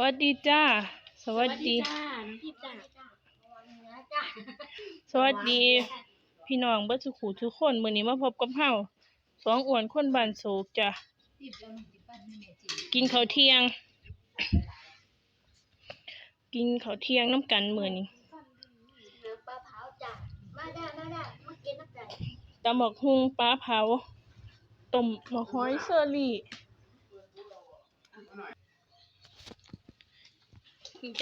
วัสดีจ้า สวัสดี จ้าน้ำพริกจ้าสวัสดี พี่น้องเบิดสุขุทุกคนมื้อนี้มาพบกับเฮาสองอ้วนคนบ้านโศกจ้ะกินข้าวเที่ยง กินข้าวเที่ยงน้ำกันมื้อนี้น้ำปลาเผาจ้ามาได้มาได้มากินน้ำกันตำบักหุ่งปลาเผาต้มหมกหอยเชอรี่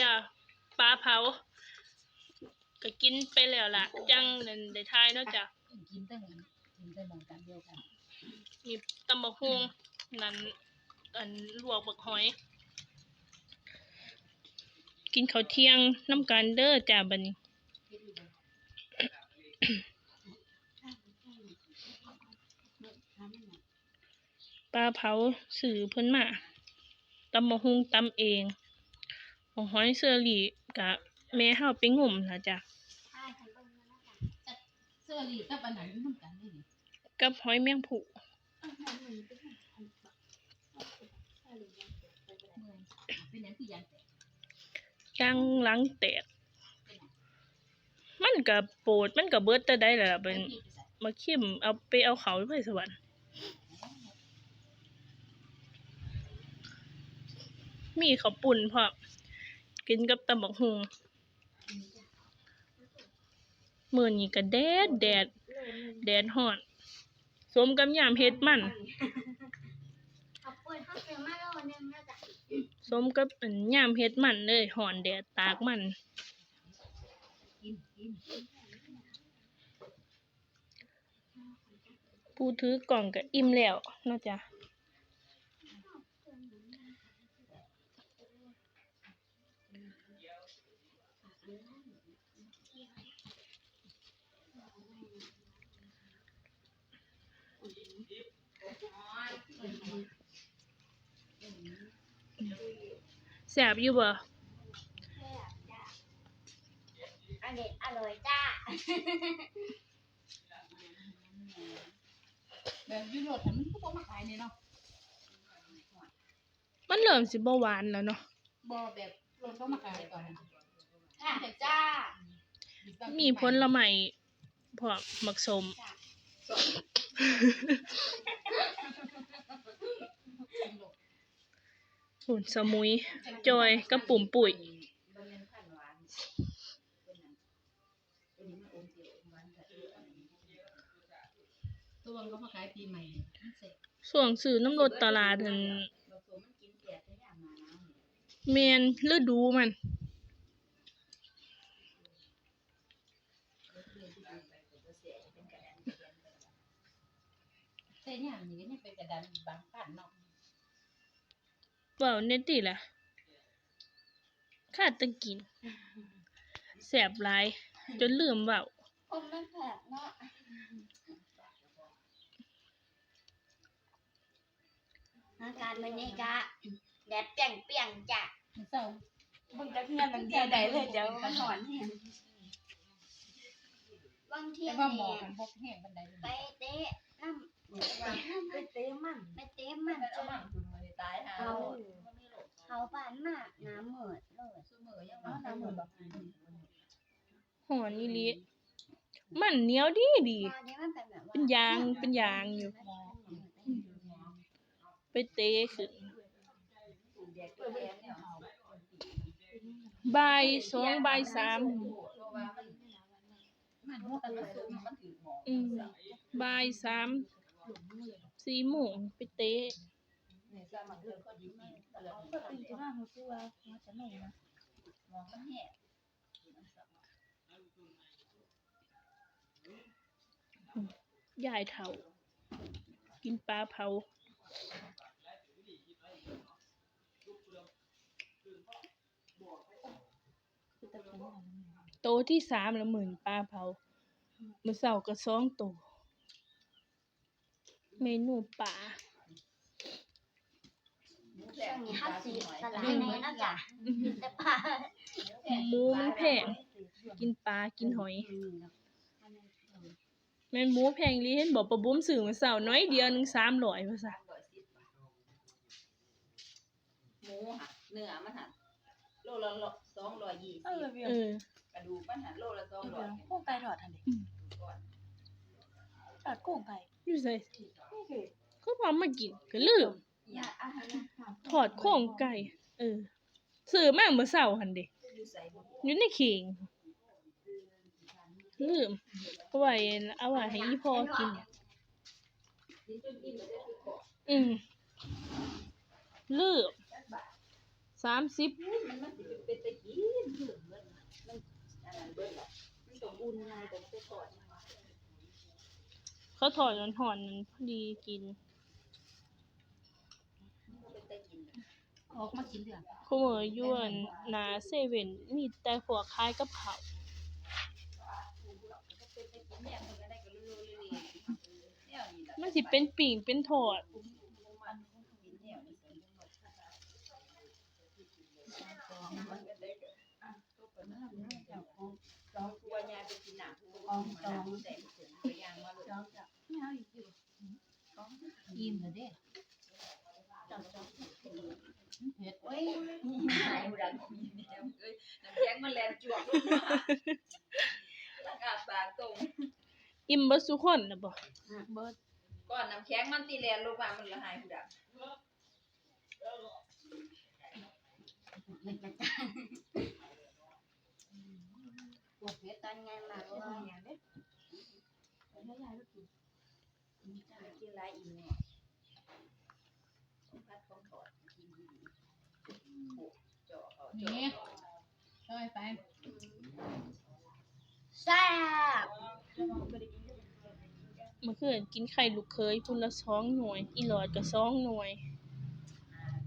จ้ะปลาเผาก็กินไปแล้วล่ะ จังนั่นได้ทายเนาะจ้ะกินตั้งกินตั้งมองกันเดียวกันนี่ตำบักหุ่งนั่นอันลวกบักหอย กินข้าวเที่ยงน้ำกันเด้อจ้าบัดนี้ปลาเผาสื่อเพิ่นมาตำบักหุ่งตำเอง บักหอยเชอรี่กะแม่เฮาไปงมนะจ้ะเป็นมาแล้วจ้ะเสื้อรีกับอันไหนน้ำกันนี่กับหอยแมงผู้ยังหลังแตก มันก็โปรดมันก็เบิดแต่ได้แหละเป็นมาเขิมเอาไปเอาเขาไปสวรรค์มีขาปุ่นพร้อม กินกับตำบักหุ่งมือนี้ก็แดดแดด แดดฮอนสมกับยามเฮ็ดมันสมกับยามเฮ็ดมันเลยฮอนแดดตากมันกินกินผู้ถือกล่องก็อิ่มแล้วเนาะจ้ะ แซ่บอยู่บ่อันเด็ดอร่อยจ้าแบบยุโรปแต่มันก็บ่มาขายนี่เนาะมันเริ่มสิบ่หวานแล้วเนาะบ่แบบรถก็มาขายก่อนค่ะจ้า มีผลไม้พวกมักสม หุ่นสมุย จอยกับปุ่มปุ๋ยตัวนก็มาขายปีใหม่ส่วงซื้อน้ำรถตลาดนั่นแมนฤดูมัน แต่เนี่ยมันนี่เป็นกระดานบางพันเนาะ เว้าเน็ตติล่ะข้าตะกินแสบหลาย จนลืมเว้าผมมันแผลเนาะอาการมันนี่จ้ะแดดเปรี้ยงเปรี้ยงๆจ้ะมันเศร้ามึงจะเพี้ยนมันเดียวใดเลยเดี๋ยวมันหอนแห้งบางทีแต่ว่าหมอมันพกแห้งบันไดไปเตะน้ำไปเตะมันไปเตะมันจน ตายฮะเขาเขาบานมากน้ำเหมือดเลยซุมื้อยังว่าน้ำเหมือนแบบหอนอีหลีมันเหนียวดีดี ตอนนี้มันเป็นแบบว่าเป็นยางเป็นยางอยู่ ไปเตะขึ้นบ่ายสองบ่ายสาม มันหัวกันสูงมันถือหมอ อืมบ่ายสามสี่โมงไปเตะ เนี่ยสามันเกินก็ดีมากแต่ละก็ตื่นมาหัวตัวหัวจะหนุ่มนะมอมันแห้งยายเฒ่ากินปลาเผาโตที่สามแล้วหมื่นปลาเผามื้อเช้าก็สองโตเมนูปลา นี้ห้าสิบสลายแน่นะจ๊ะแต่ปลาหมูมันแพงกินปลากินหอยแม่นหมูแพงอีหลีเห็นบอกปะบุ้มซื้อมื้อเช้าน้อยเดียวหนึง300ว่าซั่นหมูหักเนื้อมันหักละสองร้อยยี่สิบเออเวียเออกระดูกมันหันโลละสองร้อยกุ้งไก่ทอดทันดิทอดกุ้งไก่อยู่ใส่นี่คือก็พามากินก็ลืมอย่าอาหาร ถอดโครงไก่ เออซื้อมาเมื่อเช้าหันเด้อยู่ใส่บุอยู่ในเข่งลืมเอาไว้เอาไว้ให้อีพ่อกิน อืมลืม30มันมันสิเป็นตะกี้ถึงเงินมันอันนั้นเบิ่งละมันต้อนไงต้องไปทอดเขาถอดหอนๆนั้นพอดีกินเป็นตะกิน ออกมากินเดือนคุมื้อยู่อั่นหนาเซเว่นมีแต่พวกขายกับเขาวก็เป็นตะกินเนี่ยมันก็ได้ก็รู้ๆเลยๆเนี่ยนี่ล่ะมันสิเป็นปิ่งเป็นทอดตัวปนนั้นเจ้าของตัวยายไปกินหนังของสองแต่ถึงไปย่างมาเลย ไม่เอาอีกอยู่ อิ่มเลยเด้ จับจับ เผ็ด โอ้ย หายดังมีแนวเอ้ยน้ำแข็งมันแลนจวกลงมา แล้วก็ปากตรงอิ่มเบ่ซุคนน่ะบ่เบิร์ดก้อนน้ำแข็งมันตีแลนลงมามันละหายหูดังเล็กนะจ๊ะปวดเผ็ดตอนไงมาก็อย่างนี้ไม่ยายลูกกินกินไรอีกเนี่ยพัดของถอดกินดีๆโอ้เจาะเอาเจาะนี่เอาช่วยไป แซ่บเมื่อคืนกินไข่ลูกเคยพุ่นละ2หน่วย อีหลอดก็2หน่วย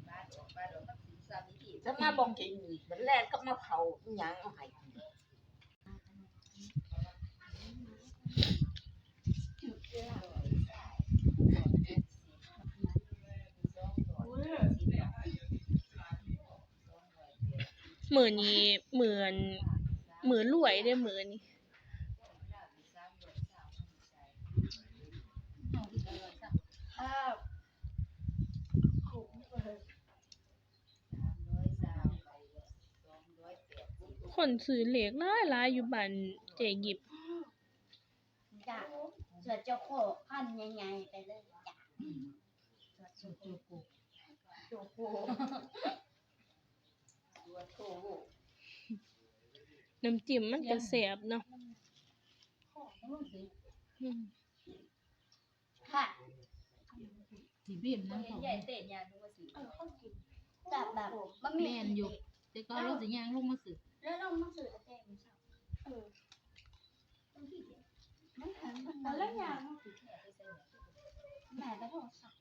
บ้านออกบ้านออกมันสิซ้ำอีกทีถ้ามาบอกกินมันแรกก็มาเผาอิหยังเอาให้กินมื้อนี้มื้ออันมื้อรวยเด้อมื้อนี้ คนซื้อเลขหลายๆอยู่บ้านเจหยิบ จ้ะเสือเจ้าโคขั้นใหญ่ๆไปเลยจ้ะจุกจุกกุกโอ้โหตัวโถน้ำจิ้มมันก็แซ่บเนาะอืมค่ะสีบีมนั่นของใหญ่เตะยาทุกวันสิจับแบบบะหมี่แม่นอยู่แต่ก็เราสิย่างลงมาสึก แล้วเรามาสื่อเต็มเออมันหันมันแล้วอย่างแม่ก็โทรศัพท์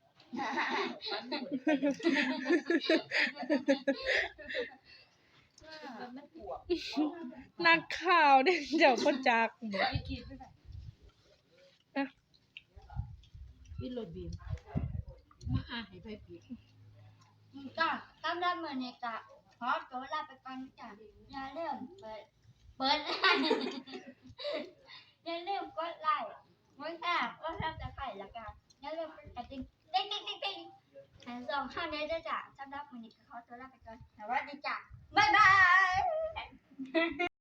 มันไม่ปวดนักข่าวเด้อเจ้าบ่จักบ่พี่รถบีมมาอาให้ไปปีกจ้ะตามด้านเมือเนี่ยจ้ะ ขอตัวลาไปก่อนจ้ะอย่าลืมเปิดเปิดไลน์อย่าลืมกดไลค์ไว้ค่ะก็ทำจะไข่ละกันอย่าลืมกดติ๊งติ๊งติ๊งติ๊งติ๊งอันสองข้างนี้ด้วยจ้ะสำหรับมือนี้ขอตัวลาไปก่อนสวัสดีจ้ะบ๊ายบาย